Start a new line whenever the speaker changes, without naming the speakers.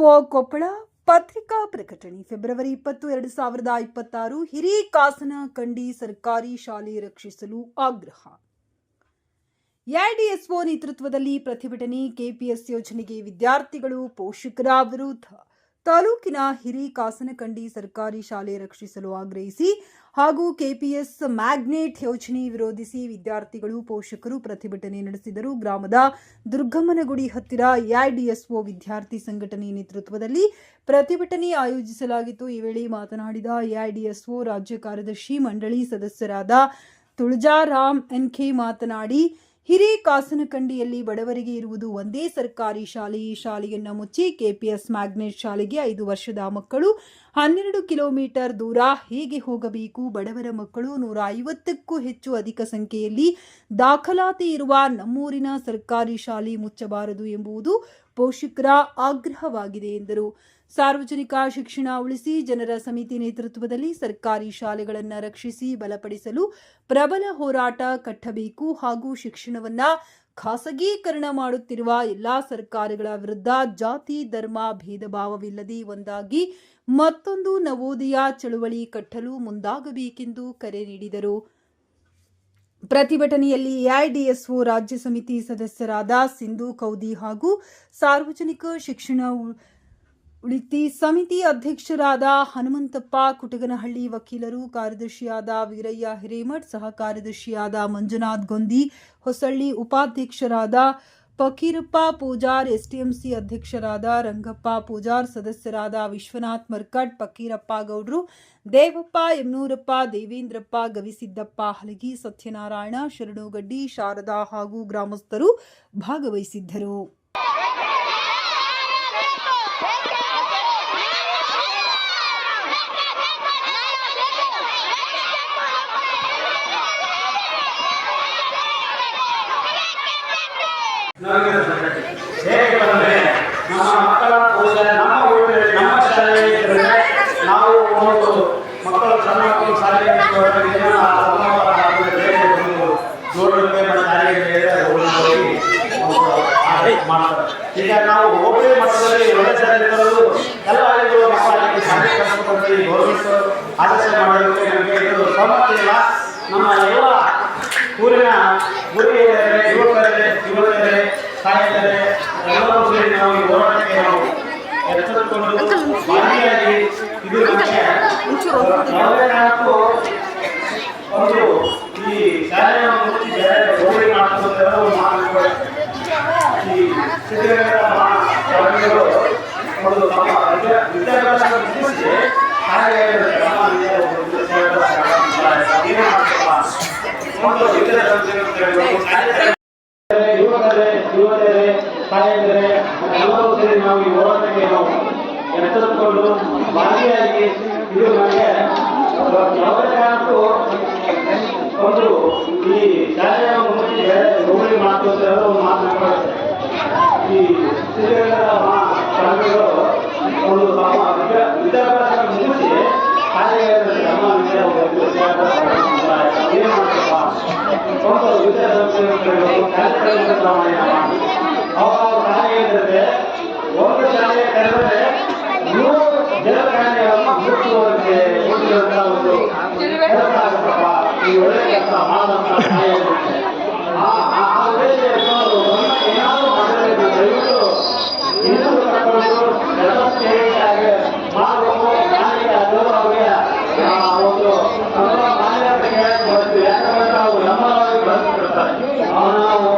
ಕೊಪ್ಪಳ ಪತ್ರಿಕಾ ಪ್ರಕಟಣೆ, ಫೆಬ್ರವರಿ ಇಪ್ಪತ್ತು, ಎರಡು ಸಾವಿರದ ಇಪ್ಪತ್ತಾರು. ಹಿರೇಕಾಸನ ಕಂಡಿ ಸರ್ಕಾರಿ ಶಾಲೆ ರಕ್ಷಿಸಲು ಆಗ್ರಹ. ಎಐಡಿಎಸ್ಒ ನೇತೃತ್ವದಲ್ಲಿ ಪ್ರತಿಭಟನೆ ಕೆಪಿಎಸ್ ಯೋಜನೆಗೆ ವಿದ್ಯಾರ್ಥಿಗಳು ಪೋಷಕರ ವಿರುದ್ಧ. ತಾಲೂಕಿನ ಹಿರಿಕಾಸನಕಂಡಿ ಸರ್ಕಾರಿ ಶಾಲೆ ರಕ್ಷಿಸಲು ಆಗ್ರಹಿಸಿ ಹಾಗೂ ಕೆಪಿಎಸ್ ಮ್ಯಾಗ್ನೆಟ್ ಯೋಜನೆ ವಿರೋಧಿಸಿ ವಿದ್ಯಾರ್ಥಿಗಳು, ಪೋಷಕರು ಪ್ರತಿಭಟನೆ ನಡೆಸಿದರು. ಗ್ರಾಮದ ದುರ್ಗಮ್ಮನಗುಡಿ ಹತ್ತಿರ ಎಐಡಿಎಸ್ಒ ವಿದ್ಯಾರ್ಥಿ ಸಂಘಟನೆ ನೇತೃತ್ವದಲ್ಲಿ ಪ್ರತಿಭಟನೆ ಆಯೋಜಿಸಲಾಗಿತ್ತು. ಈ ವೇಳೆ ಮಾತನಾಡಿದ ಎಐಡಿಎಸ್ಒ ರಾಜ್ಯ ಕಾರ್ಯದರ್ಶಿ, ಮಂಡಳಿ ಸದಸ್ಯರಾದ ತುಳಜಾರಾಮ್ ಎನ್ಕೆ ಮಾತನಾಡಿ ಹಿರೇಕಾಸನಕಂಡಿಯಲ್ಲಿ ಬಡವರಿಗೆ ಇರುವುದು ಒಂದೇ ಸರ್ಕಾರಿ ಶಾಲೆ. ಈ ಶಾಲೆಯನ್ನು ಮುಚ್ಚಿ ಕೆಪಿಎಸ್ ಮ್ಯಾಗ್ನೆಟ್ ಶಾಲೆಗೆ ಐದು ವರ್ಷದ ಮಕ್ಕಳು. ಹನ್ನೆರಡು ಕಿಲೋಮೀಟರ್ ದೂರ ಹೇಗೆ ಹೋಗಬೇಕು? ಬಡವರ ಮಕ್ಕಳು ನೂರ ಐವತ್ತಕ್ಕೂ ಹೆಚ್ಚು ಅಧಿಕ ಸಂಖ್ಯೆಯಲ್ಲಿ ದಾಖಲಾತಿ ಇರುವ ನಮ್ಮೂರಿನ ಸರ್ಕಾರಿ ಶಾಲೆ ಮುಚ್ಚಬಾರದು ಎಂಬುದು ಪೋಷಕರ ಆಗ್ರಹವಾಗಿದೆ ಎಂದರು. ಸಾರ್ವಜನಿಕ ಶಿಕ್ಷಣ ಉಳಿಸಿ ಜನರ ಸಮಿತಿ ನೇತೃತ್ವದಲ್ಲಿ ಸರ್ಕಾರಿ ಶಾಲೆಗಳನ್ನು ರಕ್ಷಿಸಿ ಬಲಪಡಿಸಲು ಪ್ರಬಲ ಹೋರಾಟ ಕಟ್ಟಬೇಕು ಹಾಗೂ ಶಿಕ್ಷಣವನ್ನು ಖಾಸಗೀಕರಣ ಮಾಡುತ್ತಿರುವ ಎಲ್ಲಾ ಸರ್ಕಾರಗಳ ವಿರುದ್ಧ ಜಾತಿ, ಧರ್ಮ ಭೇದ ಭಾವವಿಲ್ಲದೆ ಒಂದಾಗಿ ಮತ್ತೊಂದು ನವೋದಯ ಚಳುವಳಿ ಕಟ್ಟಲು ಮುಂದಾಗಬೇಕೆಂದು ಕರೆ ನೀಡಿದರು. ಪ್ರತಿಭಟನೆಯಲ್ಲಿ ಎಐಡಿಎಸ್ಒ ರಾಜ್ಯ ಸಮಿತಿ ಸದಸ್ಯರಾದ ಸಿಂಧು ಕೌದಿ ಹಾಗೂ ಸಾರ್ವಜನಿಕ ಶಿಕ್ಷಣ ಉಳಿತಿ ಸಮಿತಿ ಅಧ್ಯಕ್ಷರಾದ ಹನುಮಂತಪ್ಪ, ಕುಟಗನಹಳ್ಳಿ ವಕೀಲರು, ಕಾರ್ಯದರ್ಶಿಯಾದ ವೀರಯ್ಯ ಹಿರೇಮಠ್, ಸಹ ಕಾರ್ಯದರ್ಶಿಯಾದ ಮಂಜುನಾಥ್ ಗೊಂದಿ, ಹೊಸಳ್ಳಿ ಉಪಾಧ್ಯಕ್ಷರಾದ ಫಕೀರಪ್ಪ ಪೂಜಾರ್ ಎಸ್ಟಿಎಂಸಿ ಅಧ್ಯಕ್ಷರಾದ ರಂಗಪ್ಪ ಪೂಜಾರ್, ಸದಸ್ಯರಾದ ವಿಶ್ವನಾಥ್ ಮರ್ಕಟ್, ಫಕೀರಪ್ಪ ಗೌಡ್ರು, ದೇವಪ್ಪ ಯಮನೂರಪ್ಪ, ದೇವೇಂದ್ರಪ್ಪ ಗವಿಸಿದ್ದಪ್ಪ ಹಲಗಿ, ಸತ್ಯನಾರಾಯಣ, ಶರಣುಗಡ್ಡಿ, ಶಾರದಾ ಹಾಗೂ ಗ್ರಾಮಸ್ಥರು ಭಾಗವಹಿಸಿದ್ದರು.
ನಮ್ಮ ಮಕ್ಕಳ ನಮ್ಮ ಊರಿನಲ್ಲಿ ನಮ್ಮ ಶಾಲೆಯಲ್ಲಿ ನಾವು ಒಂದು ಮಕ್ಕಳು ಸಣ್ಣ ಮಕ್ಕಳು ಶಾಲೆಗೆ ನೂರು ರೂಪಾಯಿ ಶಾಲೆಗೆ ಮಾಡ್ತಾರೆ ಈಗ ನಾವು ಹೋಬಳಿ ಮಟ್ಟದಲ್ಲಿ ಒಳ್ಳೆ ಶಾಲೆ ತರೋದು ಎಲ್ಲ ಹಳ್ಳಿಗಳು ಮಕ್ಕಳಿಗೆ ಶಾಲೆ ಕಲಿಸ್ಕೊಂಡು ಗೌರ್ಮೆಂಟ್ ನಮಗೆ ಇದು ಇಲ್ಲ ನಮ್ಮ ಎಲ್ಲ ಊರಿನ ಗುರಿಯರೇ ಯುವಕರೇ ಯುವಕರೇ ತಾಯಂದಿರೇ ಎಲ್ಲರೂ ಸೇರಿ ನಾವು ಈ ಹೋರಾಟಕ್ಕೆ ನಾವು ಎಚ್ಚರಿಕೊಂಡು ಭಾಗಿಯಾಗಿ ಇದು ನಮಗೆ ಯಾವುದೇ ಒಂದು ಈ ಶಾಲೆಯನ್ನು ಮುಚ್ಚಿ ಬೇರೆ ಹೋಗಿ ಮಾಡುವಂತೆಲ್ಲ ಮಾಡಬೇಕು ಈ ಸಿದ್ಧಗಂಗಾ ಸ್ವಾಮಿಗಳು ಒಂದು ನಮ್ಮ ವಿದ್ಯಾ- ವಿದ್ಯಾಭ್ಯಾಸ ಮುಗಿಸಿ ಹಾಗೆ ನಮ್ಮ ವಿದ್ಯಾಭ್ಯಾಸ ಒಂದು ಯುವಕರೇ ಯುವತಿಯರೇ ತಾಯಂದಿರೇ ಎಲ್ಲರೂ ಸೇರಿ ನಾವು ಈ ಹೋರಾಟಕ್ಕೆ ನಾವು ಎಚ್ಚರಿಕೊಂಡು ಭಾಗಿಯಾಗಿ ಇದು ನಮಗೆ ಯಾವುದೇ ಕಾರಣಕ್ಕೂ ಒಂದು ಈ ಶಾಲೆಯ ಬೇರೆ ಹೋಬಳಿ ಮಾತು ಅಂತ ಹೇಳೋ ಒಂದು ಮಾತನಾಡ್ತಾರೆ ಈ ಶ್ರೀರಂಗದ ಶಾಲೆಗಳು ಒಂದು ತಮ್ಮ ವಿದ್ಯಾ ವಿದ್ಯಾಭ್ಯಾಸ ಮುಗಿಸಿ ಕಾರ್ಯಗಳು ನಮ್ಮ ವಿದ್ಯಾ ವಿದ್ಯಾಭ್ಯಾಸ ಏನು ಮಾಡ್ತಪ್ಪ? ಒಂದು ವಿದ್ಯಾಭ್ಯಾಸ ಕಾರ್ಯಕ್ರಮ ಅವಾಗ ಶಾಲೆಯಲ್ಲಿರದೆ ಒಂದು ಶಾಲೆ ಕರೆದರೆ ನೂರು ಜಲಕಾರ್ಯಗಳನ್ನು ಕೆಲಸ ಈ ಒಳ್ಳೆ ಕೆಲಸ ಮಾಡಂತ ಆ ದಯವಿಟ್ಟು ಇನ್ನೂ ಎಲ್ಲ ಸ್ನೇಹಿತರಾಗಿ ಮಾಡಬೇಕು ಯಾರಿಗೆ ಅದು ಅವರಿಗೆ ಒಂದು ಹೇಳಕ್ಕೆ ಬರ್ತೀವಿ ಯಾಕಂದ್ರೆ ನಾವು ನಮ್ಮ ಬಂದ್ಬಿಡ್ತಾರೆ ನಾವು